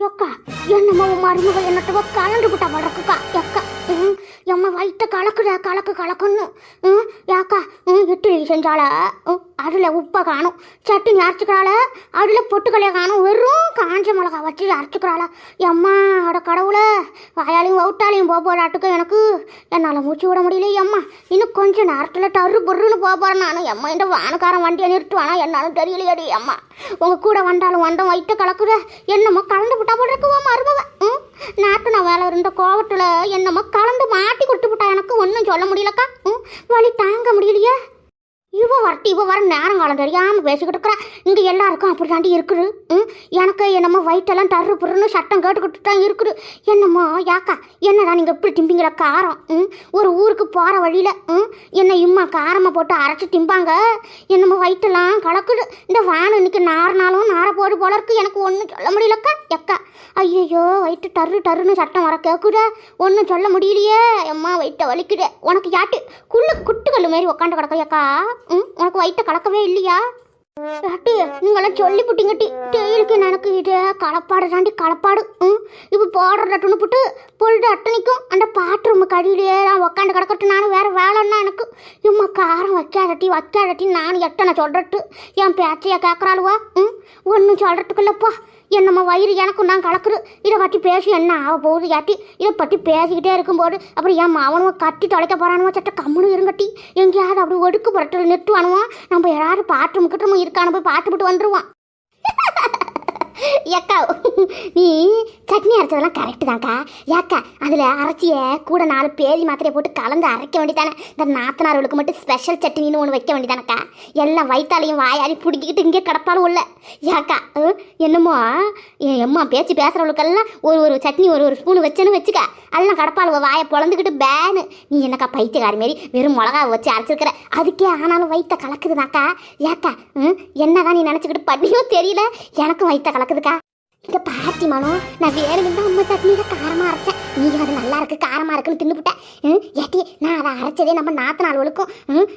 அக்கா என்னம்மா உன் மருமக என்னட்டவோ கலந்து விட்டா வளர்க்குக்கா அக்கா ம், எம்மா வயிற்ற கலக்குடா கலக்கு கலக்குன்னு. ம், ஏக்கா ம், இட்லி செஞ்சால ம், உப்பை காணும். சட்னி அரைச்சிக்கிறாள அதில் பொட்டுக்கலையை காணும். வெறும் காஞ்ச மிளகா வச்சு அரைச்சிக்கிறாள? எம்மா அட கடவுளை வாயாலையும் வவுட்டாலையும் போக போராட்டுக்கு எனக்கு. என்னால் மூச்சு விட முடியல எம்மா. இன்னும் கொஞ்சம் நேரத்தில் டரு பொருன்னு போக போகிறேன் நான். எம்மா இந்த வானக்காரன் வண்டியை நிறுத்துவானா என்னன்னு தெரியலையடி அம்மா உங்கள் கூட வந்தாலும் வந்தோம் வயிற்று கலக்குற என்னமோ கலந்து விட்டா போட்டுருக்குவோம் உன் ம்? நாட்டு நான் இருந்த கோவத்தில் என்னமோ கலந்து மாட்டி கொடுத்து விட்டா எனக்கு ஒன்றும் சொல்ல முடியலக்கா? ம் வழி தாங்க முடியலையே. இவ வரட்டு இவ வர நேரம் காலம் தெரியாமல் பேசிக்கிட்டு இருக்கிறேன் இங்கே எல்லாருக்கும் அப்படி தாண்டி இருக்குது. ம் எனக்கு என்னமோ வயிற்றெல்லாம் டர்ரு புருன்னு சட்டம் கேட்டுக்கிட்டு தான் இருக்குது. என்னமோ யாக்கா என்னடா நீங்கள் இப்படி திம்பிங்கிற காரம்? ம் ஒரு ஊருக்கு போகிற வழியில் ம் என்ன இம்மா காரமாக போட்டு அரைச்சி திம்பாங்க. என்னமோ வயிற்றெல்லாம் கலக்குது. இந்த வான் இன்னைக்கு நாறுனாலும் நார போடு போல இருக்கு. எனக்கு ஒன்றும் சொல்ல முடியலக்கா எக்கா. ஐயையோ வயிற்று டர்ரு டர்ருன்னு சட்டம் வர கேட்குதே ஒன்றும் சொல்ல முடியலையே. அம்மா வயிற்ற வலிக்குதே. உனக்கு யாட்டு? குள்ளு குட்டுக்கல் மாரி உக்காந்து கிடக்கையாக்கா ம் உனக்கு வயிற்ற கலக்கவே இல்லையா? டி நீங்களாம் சொல்லி புட்டிங்கட்டி. டெய்லுக்கு எனக்கு இது களப்பாடு தாண்டி களப்பாடு ம் இப்போ போடுற அட்டுன்னு புட்டு பொழுது அட்டனைக்கும் அந்த பாத்ரூம் கடியிலேயே நான் உக்காந்து கிடக்கட்டு நானும் வேறு வேலைன்னா எனக்கு இம்மா காரம் வைக்காதட்டி வைக்காதட்டி நானும் எட்டனை சொல்கிறட்டு என் பேச்சையை கேட்குறாளுவா ம் ஒன்றும் சொல்கிறதுக்குள்ளப்பா என்னம்மா வயிறு எனக்கும் நான் கலக்குது. இதை பற்றி பேசி என்ன ஆக போகுது யாட்டி இதை பற்றி பேசிக்கிட்டே இருக்கும்போது அப்புறம் என் மாவனும் கட்டி தொலைக்க போகிறானுவோ சட்ட கம்முனு இருங்கட்டி. எங்கேயாவது அப்படி ஒடுக்கு புரட்டல் நிறுத்துவானுவோ? நம்ம யாராவது பாட்டு முக்கிட்டமும் இருக்கானு போய் பாட்டு பார்த்துட்டு வந்துடுவான் ஏக்கா நீ சட்னி அரைச்சதெல்லாம் கரெக்டு தான்க்கா. ஏக்கா அதில் அரைச்சிய கூட நாலு பேரி மாத்திரையை போட்டு கலந்து அரைக்க வேண்டியதானே? இந்த நாத்தனார்களுக்கு மட்டும் ஸ்பெஷல் சட்னின்னு ஒன்று வைக்க வேண்டியதானக்கா? எல்லாம் வயிற்றாலையும் வாயாலையும் பிடிக்கிட்டு இங்கே கிடப்பாலும் உள்ள ஏக்கா ம், என்னமோ என் அம்மா பேச்சு பேசுகிறவளுக்கெல்லாம் ஒரு ஒரு சட்னி ஒரு ஒரு ஸ்பூன் வச்சேன்னு வச்சுக்க. எல்லாம் கடப்பாளுவ வாயை பொழந்துக்கிட்டு பேனு நீ என்னக்கா பைத்தியக்காரி மாரி வெறும் மிளகா வச்சு அரைச்சிருக்கிற? அதுக்கே ஆனாலும் வயிற்ற கலக்குதுதாக்கா. ஏக்கா ம், என்னதான் நீ நினச்சிக்கிட்டு பண்ணியோ தெரியல. எனக்கும் வயிற்ற கலக்குதுக்கா. இங்க பாட்டி மனோ நான் வேணும்னு தான் அம்மா சட்னியில காரமா அரைச்சேன். நீ அது நல்லா இருக்கு காரமா இருக்குன்னு தின்னுபிட்டேன் ம், ஏட்டி நான் அதை அரைச்சதே நம்ம நாத்து நாளுக்கும்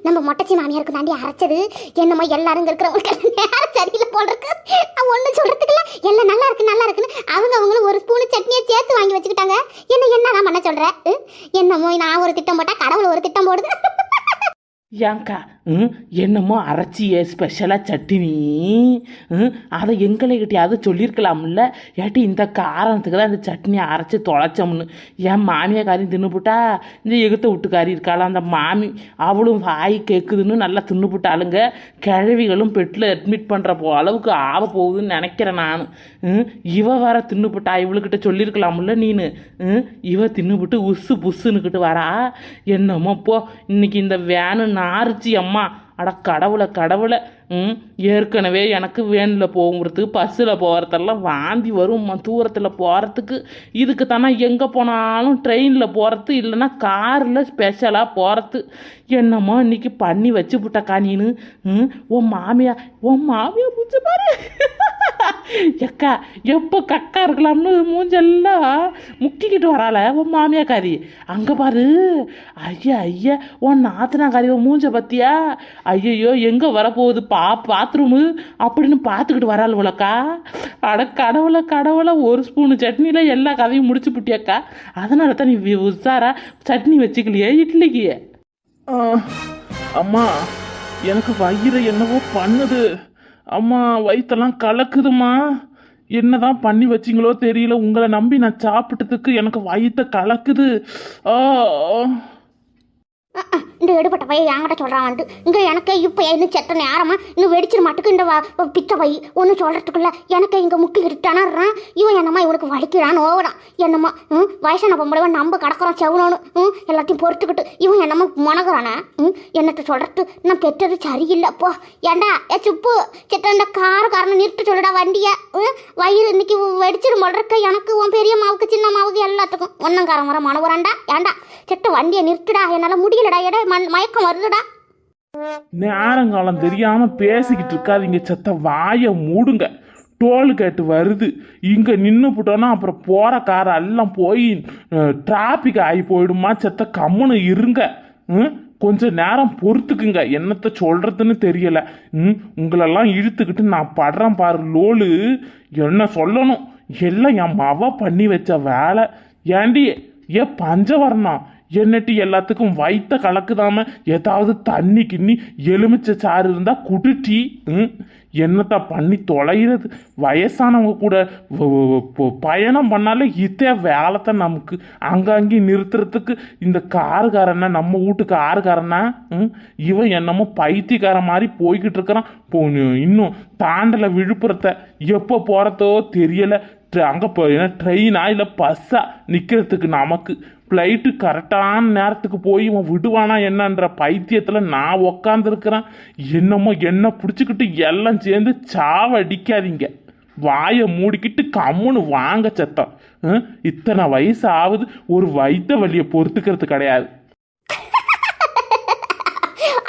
நம்ம மொட்டச்சி மாமியாருக்கு தாண்டி அரைச்சது. என்னமோ எல்லாரும் இங்க இருக்கிறவங்களுக்கு நேரம் சரியில்லை போல இருக்கு நான் ஒன்றும் சொல்றதுக்குல எல்லாம் நல்லா இருக்கு நல்லா இருக்குன்னு அவங்க அவங்களும் ஒரு ஸ்பூனு சட்னியை சேர்த்து வாங்கி வச்சுக்கிட்டாங்க. என்ன என்னதான் பண்ண சொல்ற? என்னமோ நான் ஒரு திட்டம் போட்டா கடவுள் ஒரு திட்டம் போடுது. ஏங்க்கா என்னமோ அரைச்சியே ஸ்பெஷலாக சட்னி அதை எங்களைக்கிட்டையாவது சொல்லியிருக்கலாம்ல ஏட்டி இந்த காரணத்துக்கு தான் இந்த சட்னியை அரைச்சி தொலைச்சோம்னு. என் மாமியாக்காரையும் தின்னுபுட்டா? இந்த எகுத்த வீட்டுக்காரி இருக்காளா? அந்த மாமி அவளும் வாய் கேட்குதுன்னு நல்லா தின்னுபுட்டாளுங்க. கிழவிகளும் பெட்டில் அட்மிட் பண்ணுற போ அளவுக்கு ஆக போகுதுன்னு நினைக்கிறேன் நான். ம்? இவ வர தின்னுபுட்டா? இவளுக்கிட்ட சொல்லியிருக்கலாம்ல நீனு. ம்? இவ தின்னுபுட்டு உசு புஸ்ஸுன்னுக்கிட்டு வரா. என்னமோ போ இன்னைக்கு இந்த வேனு நாரிச்சி அம்மா அம்மா. அட கடவுளை கடவுளை. ஏற்கனவே எனக்கு வேனில் போகிறதுக்கு பஸ்ஸில் போகிறதெல்லாம் வாந்தி வரும். தூரத்தில் போகிறதுக்கு இதுக்கு தானே எங்கே போனாலும் ட்ரெயினில் போகிறது இல்லைன்னா காரில் ஸ்பெஷலாக போகிறது என்னமோ இன்னைக்கு பண்ணி வச்சு புட்டக்கா நீனு? ம்? உன் மாமியா உன் மாமியா பிடிச்ச பாரு. எக்கா எப்போ கக்கா இருக்கலாம்னு மூஞ்செல்லாம் முக்கிக்கிட்டு வரால உன் மாமியா காரி அங்கே பாரு. ஐயா ஐயா உன் நாத்தனாக்காரி உன் மூஞ்ச பத்தியா? ஐயையோ எங்கே வரப்போகுது? பா பாத்ரூமு அப்படின்னு பார்த்துக்கிட்டு வராள் உலக்கா. அட கடவுளை கடவுளை ஒரு ஸ்பூனு சட்னியில் எல்லா கதையும் முடிச்சு புட்டியாக்கா. அதனால தான் நீ உசாரா சட்னி வச்சுக்கலையே இட்லிக்கு. அம்மா எனக்கு வயிறு என்னவோ பண்ணுது. அம்மா வயிற்றெல்லாம் கலக்குதுமா என்னதான் பண்ணி வச்சிங்களோ தெரியல. உங்களை நம்பி நான் சாப்பிட்டதுக்கு எனக்கு வயிற்ற கலக்குது. ஆ. இந்த எடுபட்ட பையன் என்கிட்ட சொல்கிறான் வந்து. இங்கே எனக்கே இப்போ இன்னும் செத்த நேரமா? இன்னும் வெடிச்சிட மாட்டுக்கு இந்த பித்த பை. ஒன்றும் சொல்கிறதுக்குள்ள எனக்கு இங்கே முக்கி திணறான். இவன் என்னம்மா இவனுக்கு வலிக்கிறான்னு ஓவறான். என்னம்மா ம் வயசான பொம்பளை நம்ம கடக்கிறோம் செவனோன்னு ம் எல்லாத்தையும் பொறுத்துக்கிட்டு இவன் என்னம்மா முனகிறானா? ம் என்னத்தை சொல்கிறது நான் பெற்றது சரியில்லை போ ஏண்டா ஏ சுப்பு செத்த இந்த கார் காரணம் நிறுத்து சொல்லுடா வண்டியை. ம் வயிறு இன்னைக்கு வெடிச்சிடும் போல எனக்கு உன் பெரிய மாவுக்கு சின்ன மாவுக்கு எல்லாத்துக்கும். ஒன்னங்காரம் வர மனவராண்டா ஏண்டா செத்த வண்டியை நிறுத்துடா. என்னால் முடியலடா எடா மண் மயக்கம் வருதுடா. நேரங்காலம் தெரியாம பேசிக்கிட்டு இருக்காதீங்க செத்த வாயை மூடுங்க. டோல்கேட்டு வருது. இங்கே நின்று போட்டோன்னா அப்புறம் போகிற கார் எல்லாம் போய் டிராஃபிக் ஆகி போயிடுமா செத்த கம்முன்னு இருங்க. ம் கொஞ்சம் நேரம் பொறுத்துக்குங்க. என்னத்த சொல்றதுன்னு தெரியல. ம் உங்களெல்லாம் இழுத்துக்கிட்டு நான் படுறேன் பாரு லோலு. என்ன சொல்லணும்? எல்லாம் என் மவ பண்ணி வச்ச வேலை. ஏண்டி ஏ பஞ்சவரணம்? என்னட்டி எல்லாத்துக்கும் வைத்த கலக்குதாம ஏதாவது தண்ணி கிண்ணி எலுமிச்சை சாறு இருந்தா குடுட்டி. ம். என்னத்தை பண்ணி தொலைகிறது வயசானவங்க கூட பயணம் பண்ணாலே இதே வேலை தான் நமக்கு அங்கங்கே நிறுத்துறதுக்கு இந்த காருக்காரனா நம்ம வீட்டு காருக்காரனா ம் இவன் என்னமோ பைத்தியக்காரன் மாதிரி போய்கிட்டு இருக்கிறான். போ இன்னும் தாண்டல விழுப்புரத்தை எப்போ போகிறதோ தெரியலை. அங்கே போ ஏன்னா ட்ரெயினா இல்லை பஸ்ஸா நிற்கிறதுக்கு நமக்கு. ஃப்ளைட்டு கரெக்டான நேரத்துக்கு போய் இவன் விடுவானா என்னன்ற பைத்தியத்தில் நான் உக்காந்துருக்கிறேன். என்னமோ என்ன பிடிச்சிக்கிட்டு எல்லாம் சேர்ந்து சாவடிக்காதீங்க. வாயை மூடிக்கிட்டு கம்முன்னு வாங்க சத்தம். இத்தனை வயசு ஆகுது ஒரு வைத்த வலியை பொறுத்துக்கிறது கிடையாது.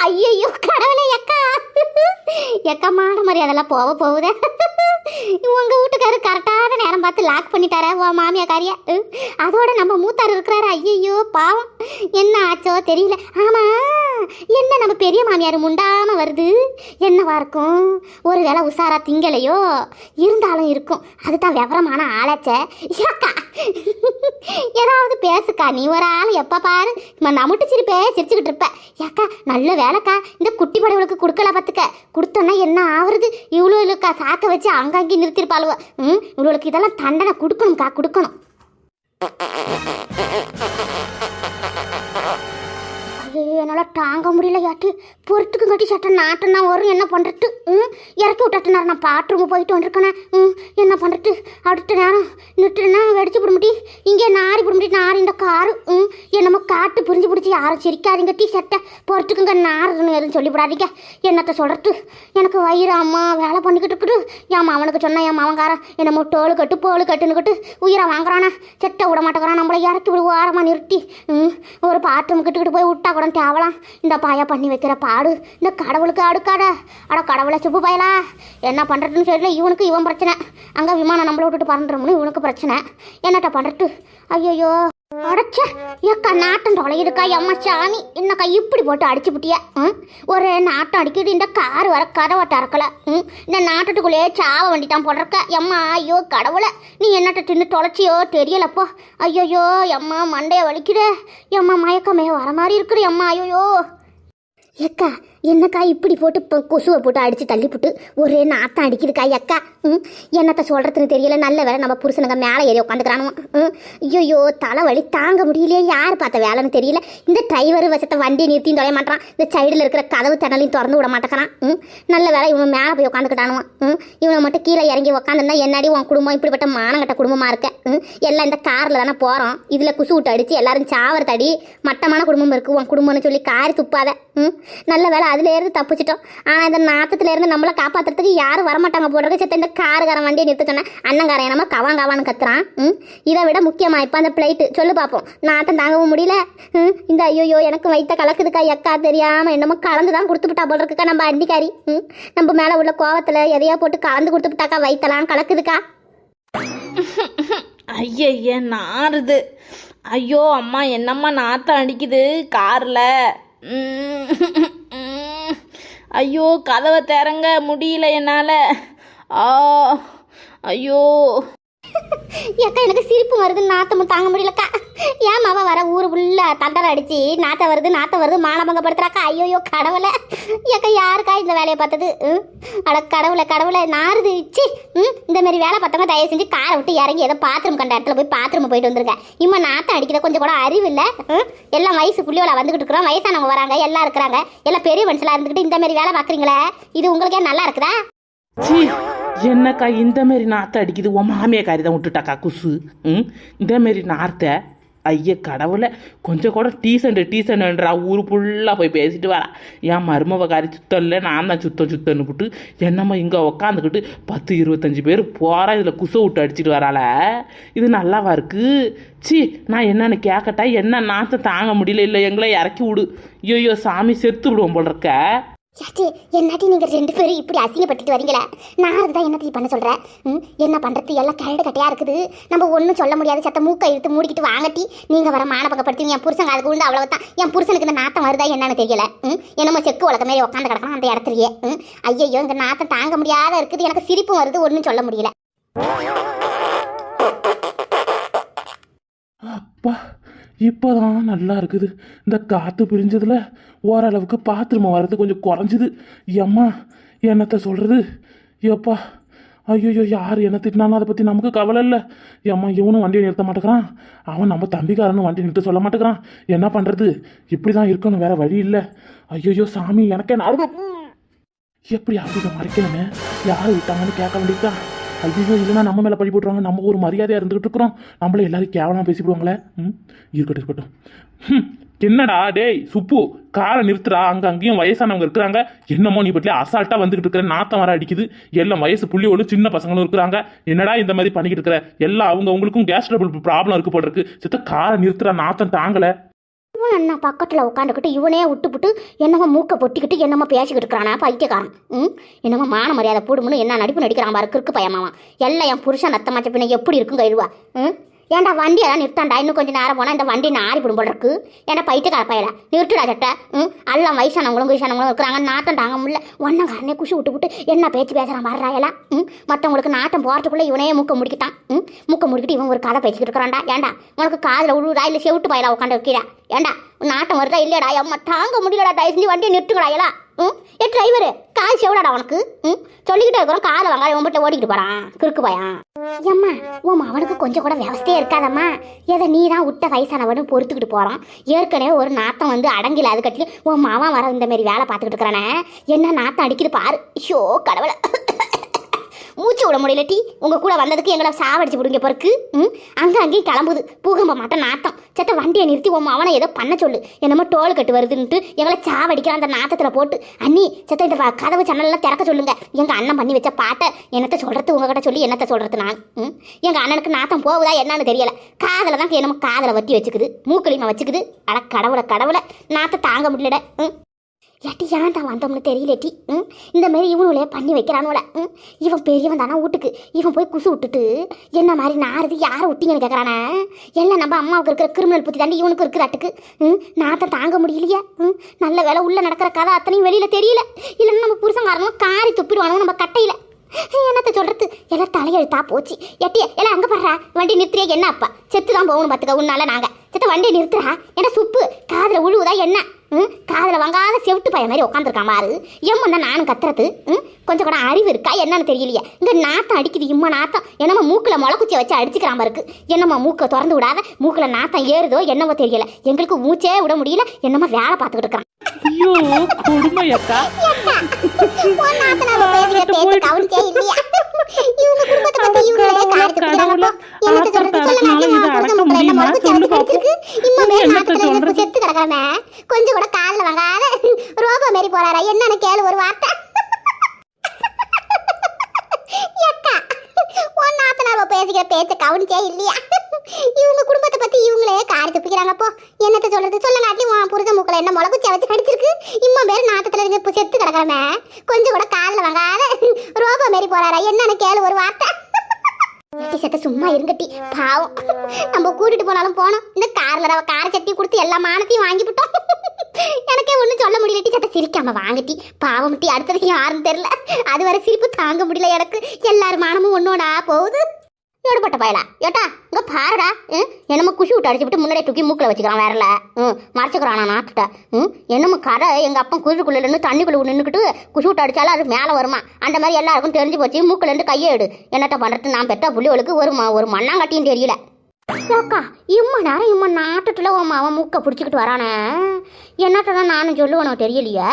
ஐயோ கடவுளே. எக்கமான எக்கா மாதிரி அதெல்லாம் போக போகுதே. உங்க வீட்டுக்காரு கரெக்டான நேரம் பார்த்து லாக் பண்ணிட்டாரா உன் மாமியாக்காரிய அதோட நம்ம மூத்தார் இருக்கிறாரு. ஐயோ பாவம். என்ன ஆச்சோ தெரியல. ஆமா என்ன நம்ம பெரிய மாமியார் முண்டாம வருது? என்னவா இருக்கும்? ஒரு வேளை உஷாரா திங்கலையோ? இருந்தாலும் இருக்கும். அதுதான் விவரமான ஆளாச்சே. ஏக்கா ஏதாவது பேசுக்கா. நீ ஒரு ஆள் எப்ப பாரு. நம்ம நமுட்டு சிரிப்பே சிரிச்சுக்கிட்டு இருப்ப. ஏக்கா நல்ல வேலைக்கா. இந்த குட்டி படவளுக்கு கொடுக்கல பார்த்துக்க கொடுத்தோன்னா என்ன ஆகுறது இவ்வளோ இல்லைக்கா சாக்க வச்சு அங்கங்கே நிறுத்திருப்பாளுவ. ம்? இவ்வளோக்கு இதெல்லாம் தண்டனை கொடுக்கணும்க்கா கொடுக்கணும். ஐயோ என்னால் தாங்க முடியல யாட்டு பொறுத்துக்கு கட்டி சட்டை நாட்டம் நான் வரும் என்ன பண்ணுறது ம்? இறக்கி விட்டாட்டுனார் நான் பாத்ரூம் போயிட்டு வந்திருக்கேனே. ம்? என்ன பண்ணுறது அடுத்த நேரம் நிட்டுனா வெடிச்சு விட இங்கே நாரி விட முடியும் நாரி இந்த காரு. ம்? என்னமோ காட்டு புரிஞ்சு பிடிச்சி யாரும் சிரிக்காதீங்க டீ சட்டை. பொறுத்துக்குங்க நாருன்னு எதுவும் சொல்லிவிடாதீங்க. என்னத்த சொல்கிறது எனக்கு வயிறு அம்மா வேலை பண்ணிக்கிட்டு இருக்குது. என் அவனுக்கு சொன்னேன் என் மாவன்காரன் என்னமோ டோலு கட்டு போலு கட்டுன்னு கட்டு உயிரை வாங்குறானா. செட்டை விட மாட்டேங்கிறான் நம்மளை இறக்கி விடு ஓரமாக நிறுத்தி. ம்? ஒரு பாத்ரூம் கிட்டுக்கிட்டு போய் விட்டா கூட தேவலாம் இந்த பாயா பண்ணி வைக்கிற பாடு இந்த கடவுளுக்கு அடுக்காட அட கடவுளை சுப்பு பயலா. என்ன பண்ணுறதுன்னு சொல்லல இவனுக்கு இவன் பிரச்சனை. அங்கே விமானம் நம்மளை விட்டுட்டு பறந்துடும்னு இவனுக்கு பிரச்சனை. என்னட்ட பண்ணுறது ஐயோ அடைச்ச ஏக்கா நாட்டம் தொலையிடுக்கா எம்மா சாமி. என்னக்கா இப்படி போட்டு அடிச்சு புட்டிய ம்? ஒரு நாட்டம் அடிக்கிட்டு இந்த கார் வர கதவை திறக்கல ம்? இந்த நாட்டத்துக்குள்ளேயே சாவ தான் போடுறக்க எம்மா ஐயோ கடவுளை நீ என்னட்ட தின்னு தொலைச்சியோ தெரியலப்போ ஐயோயோ எம்மா மண்டையை வலிக்குதே. எம்மா மயக்கமே வர மாதிரி இருக்குது எம்மா ஐயோயோ. ஏக்கா என்னக்கா இப்படி போட்டு இப்போ கொசுவை போட்டு அடித்து தள்ளிப்புட்டு ஒரே நாத்தம் அடிக்குதுக்கா அக்கா? ம்? என்னத்த சொல்கிறதுன்னு தெரியல. நல்ல வேலை நம்ம புருஷனுங்க மேலே ஏறி உட்காந்துக்கிறானுவோம் ம்? ஐயோ தலைவலி தாங்க முடியலையே. யார் பார்த்த வேலைன்னு தெரியல. இந்த டிரைவர் வசத்தை வண்டியை நிறுத்தியும் தொலைய மாட்டான் இந்த சைடில் இருக்கிற கதவு தணலையும் திறந்து விட மாட்டேங்கிறான். ம்? நல்ல வேலை இவன் மேலே போய் உட்காந்துக்கிட்டானுவான் ம்? இவனை மட்டும் கீழே இறங்கி உட்காந்துருந்தா என்னடி உன் குடும்பம் இப்படிப்பட்ட மானங்கட்ட குடும்பமாக இருக்க? ம்? எல்லாம் இந்த காரில் தானே போகிறோம் இதில் குசு விட்டு அடித்து எல்லாரும் சாவரத்தடி மட்டமான குடும்பம் இருக்குது உன் குடும்பம்னு சொல்லி காரி துப்பாத. ம்? நல்ல வேலை அதுலேருந்து தப்பிச்சிட்டோம். ஆனால் இந்த நாத்தத்துலேருந்து நம்மளை காப்பாற்றுறதுக்கு யாரும் வரமாட்டாங்க போடுறது செத்த இந்த காருக்காரன் வண்டியை நிறுத்த சொன்னேன். அண்ணங்காரன் நம்ம கவான் கவான்னு கத்துறான். ம்? இதை விட முக்கியமாக இப்போ அந்த பிளைட்டு சொல்லு பார்ப்போம் நாத்தம் தாங்கவும் முடியல. ம்? இந்த ஐயோ எனக்கு வைத்த கலக்குதுக்கா. எக்கா தெரியாமல் என்னமோ கலந்து தான் கொடுத்து விட்டா போல இருக்குக்கா நம்ம அண்டிக்காரி. ம்? நம்ம மேலே உள்ள கோவத்தில் எதையா போட்டு கலந்து கொடுத்து விட்டாக்கா வைத்தலாம் கலக்குதுக்கா. ஐயய்ய நாறுது. ஐயோ அம்மா என்னம்மா நாத்தம் அடிக்குது? காரில். ஐயோ கதவை திறங்க முடியல என்னால். ஆ ஐயோ. ஏக்கா எனக்கு சிரிப்பு வருது நாத்தமும் தாங்க முடியலக்கா. ஏன் மாவா வர ஊரு உள்ள தண்டரை அடிச்சு நாத்த வருது நாத்த வருது மானபங்கப்படுத்துறாக்கா ஐயோயோ கடவுளை. ஏக்கா யாருக்கா இந்த வேலையை பார்த்தது? ம்? அட கடவுளை கடவுளை நாறுது இச்சி ம்? இந்த மாதிரி வேலை பார்த்தவங்க தயவு செஞ்சு காரை விட்டு இறங்கி ஏதோ பாத்ரூம் கண்ட இடத்துல போய் பாத்ரூம் போயிட்டு வந்துருங்க இம்மா நாத்தம் அடிக்கிற கொஞ்சம் கூட அறிவு இல்லை. ம்? எல்லாம் வயசு புள்ளியோட வந்துகிட்டு இருக்கிறோம். வயசானவங்க வராங்க எல்லாம் இருக்கிறாங்க. எல்லாம் பெரிய மனுஷனாக இருந்துக்கிட்டு இந்த மாதிரி வேலை பார்க்குறீங்களே. இது உங்களுக்கே நல்லா இருக்குதா? என்னக்கா இந்த மாரி நாற்றை அடிக்குது? உன் மாமியக்காரி தான் விட்டுட்டாக்கா குசு? ம்? இந்த மாரி நார்த்தை ஐய கடவுளை. கொஞ்சம் கூட டீசண்ட் டீசண்ட்ன்றா ஊர் ஃபுல்லாக போய் பேசிட்டு வரா என் காரி சுத்தம் இல்லை நான் தான் சுத்தம் சுத்தம்னு விட்டு என்னம்மா இங்கே உக்காந்துக்கிட்டு பத்து இருபத்தஞ்சி பேர் போகிறா இதில் குசை விட்டு அடிச்சிட்டு வரால இது நல்லாவா இருக்கு? சி நான் என்னென்னு கேட்கட்டா என்ன நாற்றை தாங்க முடியல? இல்லை எங்களை இறக்கி விடு. ஐயோ சாமி செத்து விடுவோம் போல இருக்க. சாச்சி என்னாட்டி நீங்கள் ரெண்டு பேரும் இப்படி அசிங்கப்பட்டுட்டு வரீங்களே? நான் அதுதான் என்னத்தையும் பண்ண சொல்கிறேன் ம் என்ன பண்ணுறது எல்லாம் கரடு கட்டையாக இருக்குது. நம்ம ஒன்றும் சொல்ல முடியாது. சத்த மூக்கை இழுத்து மூடிக்கிட்டு வாங்கட்டி நீங்கள் வர மானபங்கப்படுத்தி என் புருஷன் அதுக்கு உண்டு அவ்வளோ தான் என் புருஷனுக்கு இந்த நாத்தம் வருதா என்னன்னு தெரியல. ம் என்னமோ செக்கு உலக மாதிரி உட்காந்து கிடக்கணும் அந்த இடத்துலயே. ம் ஐயையோ இந்த நாத்தம் தாங்க முடியாத இருக்குது. எனக்கு சிரிப்பும் வருது ஒன்றும் சொல்ல முடியல. அப்பா இப்போதான் நல்லா இருக்குது. இந்த காற்று பிரிஞ்சதில் ஓரளவுக்கு பாத்ரூம் வர்றது கொஞ்சம் குறைஞ்சிது. ஏம்மா என்னத்தை சொல்கிறது எப்பா ஐயோ யார் என்ன திட்டினாலும் அதை பற்றி நமக்கு கவலை இல்லை. ஏம்மா இவனும் வண்டியை நிறுத்த மாட்டேங்கிறான். அவன் நம்ம தம்பிக்காரனும் வண்டி நிறுத்த சொல்ல மாட்டேங்கிறான். என்ன பண்ணுறது இப்படி தான் இருக்கணும் வேறு வழி இல்லை. ஐயோ சாமி எனக்கே நாடு எப்படி அப்படி மறைக்கணுமே? யார் விட்டாங்கன்னு கேட்க வேண்டியதுதான். ஐயோ இல்லைனா நம்ம மேலே பழி போட்டுருவாங்க. நம்ம ஒரு மரியாதையாக இருந்துகிட்டு இருக்கிறோம். நம்மளே எல்லாரும் கேவலமாக பேசிவிடுவாங்களே? ம்? இருக்கட்டும் இருக்கட்டும். என்னடா டேய் சுப்பு காரை நிறுத்துறா அங்கே அங்கேயும் வயசானவங்க இருக்கிறாங்க. என்னமோ நீ பட்டிலே அசால்ட்டாக வந்துக்கிட்டு இருக்கிற நாத்தம் வர அடிக்குது. எல்லாம் வயசு புள்ளியோடு சின்ன பசங்களும் இருக்கிறாங்க. என்னடா இந்த மாதிரி பண்ணிக்கிட்டு இருக்கிற? எல்லாம் அவங்க அவங்களுக்கும் கேஸ் ட்ரபிள் ப்ராப்ளம் இருக்கு போல இருக்கு. சித்த காரை நிறுத்துறா நாத்தம் தாங்கலை. இவன் என்ன பக்கத்தில் உட்காந்துக்கிட்டு இவனே விட்டுப்புட்டு என்னமோ மூக்கை பொட்டிக்கிட்டு என்னமோ பேசிக்கிட்டு இருக்கிறானா? பைத்தியக்காரன். ம்? என்னமோ மான மரியாதை போடுமுன்னு என்ன நடிப்பு நடிக்கிறான் பாரு கிறுக்கு பயமாவா எல்லாம் என் புருஷன் நத்தமாச்ச பின்ன எப்படி இருக்குங்க கைழுவா ம்? ஏன்டா வண்டி எல்லாம் நிறுத்தாண்டா? இன்னும் கொஞ்சம் நேரம் போனால் இந்த வண்டி நாரி போடும் போல இருக்கு. ஏன்னா பைத்தியக்கார பையல நிறுத்துடா சட்டை. ம்? எல்லாம் வயசானவங்களும் வயசானவங்களும் இருக்கிறாங்க. நாட்டம் தாங்க முடியல. ஒன்னங்காரனே குஷி விட்டு விட்டு என்ன பேச்சு பேசுகிறான் வர்றா எல்லாம்? ம்? மற்றவங்களுக்கு நாட்டம் போகிறதுக்குள்ளே இவனே மூக்க முடிக்கிட்டான். ம்? மூக்க முடிக்கிட்டு இவன் ஒரு கதை பேசிக்கிட்டு இருக்கிறான்டா. ஏன்டா உனக்கு காதில் உழுவுதா இல்லை செவிட்டு பயலா உட்காந்து வைக்கிறா ஏன்டா நாட்டம் வருதா இல்லையடா? அம்மா தாங்க முடியலடா. தயவு செஞ்சு வண்டியை நிறுத்துக்கடா எல்லாம். ம்? ஏ டிரைவரு காசு எவ்வளோடா உனக்கு? ம்? சொல்லிக்கிட்டே இருக்கிறோம். காலை வாங்க உன் ஓடிக்கிட்டு போகிறான் கிறுக்கு பையன் ஏம்மா உன் அவனுக்கு கொஞ்சம் கூட வியவஸ்தையே இருக்காதம்மா. எதை நீ தான் விட்ட வயசானவனு பொறுத்துக்கிட்டு போகிறான் ஏற்கனவே ஒரு நாத்தம் வந்து அடங்கில. அது கட்டி உன் மாவன் வர இந்தமாரி வேலை பார்த்துக்கிட்டு இருக்கிறானே. என்ன நாத்தம் அடிக்குது பாரு. ஷோ கடவுளை. மூச்சு விட முடியல டீ. உங்கள் கூட வந்ததுக்கு எங்களை சாவடிச்சு விடுங்க பிறகு ம்? அங்கே அங்கேயும் கிளம்புது. பூகம்ப மாட்டேன் நாத்தம். சத்த வண்டியை நிறுத்தி உன் அவனை ஏதோ பண்ண சொல்லு. என்னமோ டோல் கட்டு வருதுன்ட்டு எங்களை சாவடிக்கிற அந்த நாத்தத்தில் போட்டு. அண்ணி சத்த இந்த கதவு சேனல்லாம் திறக்க சொல்லுங்க. எங்கள் அண்ணன் பண்ணி வச்ச பாட்டை என்னத்தை சொல்கிறது உங்ககிட்ட சொல்லி என்னத்தை சொல்கிறது நான்? ம்? எங்கள் அண்ணனுக்கு நாத்தம் போகுதா என்னன்னு தெரியல. காதில் தான் என்னமோ காதில் வட்டி வச்சுக்குது. மூக்கலிமா வச்சுக்குது. அட கடவுளை கடவுளை. நாத்தை தாங்க முடியலட. ம்? ஏட்டி ஏன்டா வந்தோம்னு தெரியலட்டி ம்? இந்த மாதிரி இவனுங்களே பண்ணி வைக்கிறானுல. ம்? இவன் பெரியவன் தானே வீட்டுக்கு? இவன் போய் குசு விட்டுட்டு என்ன மாதிரி நாரது யாரை விட்டீங்கன்னு கேட்குறானே எல்லாம் நம்ம அம்மாவுக்கு இருக்கிற கிரிமினல் புத்தி தாண்டி இவனுக்கு இருக்கிறாட்டுக்கு ம்? நாத்தம் தாங்க முடியலையே. ம்? நல்ல வேலை உள்ளே நடக்கிற கதை அத்தனையும் வெளியில் தெரியல. இல்லைன்னா நம்ம புருஷன் வரணும் காரி துப்பிடுவானோ நம்ம கட்டையில். என்னத்த சொல்கிறது எல்லாம் தலையெழுத்தா போச்சு. எட்டி எல்லாம் அங்கே பாடுறா வண்டி நிறுத்துறியா? என்ன அப்பா? செத்து தான் போகணும் பார்த்துக்க உன்னால நாங்கள் செத்த வண்டியை நிறுத்துறா? என்ன சுப்பு? காதில் உழுவுதா என்ன? காதில் வாங்காத செவிட்டு பையன் மாதிரி உட்காந்துருக்கான் பாரு. எம்மன்னா நானும் கத்துறது ம்? கொஞ்சம் கூட அறிவு இருக்கா என்னன்னு தெரியலையே. இங்க நாத்தம் அடிக்குது இம்மா நாத்தம். என்னமோ மூக்கில் முளக்குச்சியை வச்சு அடிச்சுக்கிறான் இருக்கு என்னமோ மூக்கை திறந்து விடாத மூக்கில் நாத்தம் ஏறுதோ என்னமோ தெரியல. எங்களுக்கு மூச்சே விட முடியல என்னமோ வேலை பார்த்துக்கிட்டு இருக்கிறான் ஐயோ கொடுமை அக்கா? இவங்க குடும்பத்தை பத்தி இவங்களே. என்னத்த சொல்றது? சொல்ல மாட்டேன், செத்து. கொஞ்சம் கூட காதுல வாங்காத ரோபோ மாரி போறாரா என்னன்னு கேளு ஒரு வார்த்தை எக்கா, உன் நாத்தனார் பேசுகிற பேச்ச கவனிச்சே இல்லையா இவங்க குடும்பத்தை பத்தி இவங்களே காரி துப்பிக்கிறாங்கப்போ என்னத்த சொல்றது? சொல்ல நாட்டி உன் புருஷன் மூக்குல என்ன முளகுச்சி வச்சு கடிச்சிருக்கு? இம்மா பேர் நாத்தத்துல இருந்து இப்போ செத்து கிடக்கிறமே கொஞ்சம் கூட காலில் வாங்காத. ரோபோ மாரி போறாரா? என்னன்னு கேளு ஒரு வார்த்தை. ஏட்டி செத்த சும்மா இருங்கட்டி. பாவம். நம்ம கூட்டிட்டு போனாலும் போனோம். இந்த கார்ல ரவ கார சட்டி கொடுத்து எல்லா மானத்தையும் வாங்கிவிட்டோம் எனக்கே ஒன்றும் சொல்ல முடியலட்டி சத்த சிரிக்காம வாங்கட்டி. பாவம் டி அடுத்தது யாருன்னு தெரியல. அது வரை சிரிப்பு தாங்க முடியல எனக்கு. எல்லாரும் மானமும் ஒன்னோடா போகுது. ஏடுபட்ட பயலா. ஏட்டா இங்க பாருடா ம், என்னமோ குஷி விட்டு அடிச்சு விட்டு முன்னாடியே தூக்கி மூக்கில் வச்சுக்கிறான் வேறல. ம் மறைச்சுக்கிறானா நாட்டுட்ட ம் என்னமோ கதை எங்கள் அப்பா குதிரைக்குள்ளே இருந்து தண்ணிக்குள்ள நின்றுக்கிட்டு குஷி விட்டு அடிச்சாலும் அது மேலே வருமா? அந்த மாதிரி எல்லாருக்கும் தெரிஞ்சு போச்சு மூக்கில் இருந்து கையை எடு. என்னட்ட பண்ணுறது நான் பெற்ற புள்ளிகளுக்கு ஒரு ஒரு மண்ணாங்கட்டியும் தெரியல. ஏக்கா இம்மா நேரம் இம்மா நாட்டத்தில் உன் அவன் மூக்கை பிடிச்சிக்கிட்டு வரானே. என்னட்ட தான் நானும் சொல்லுவேனோ தெரியலையே.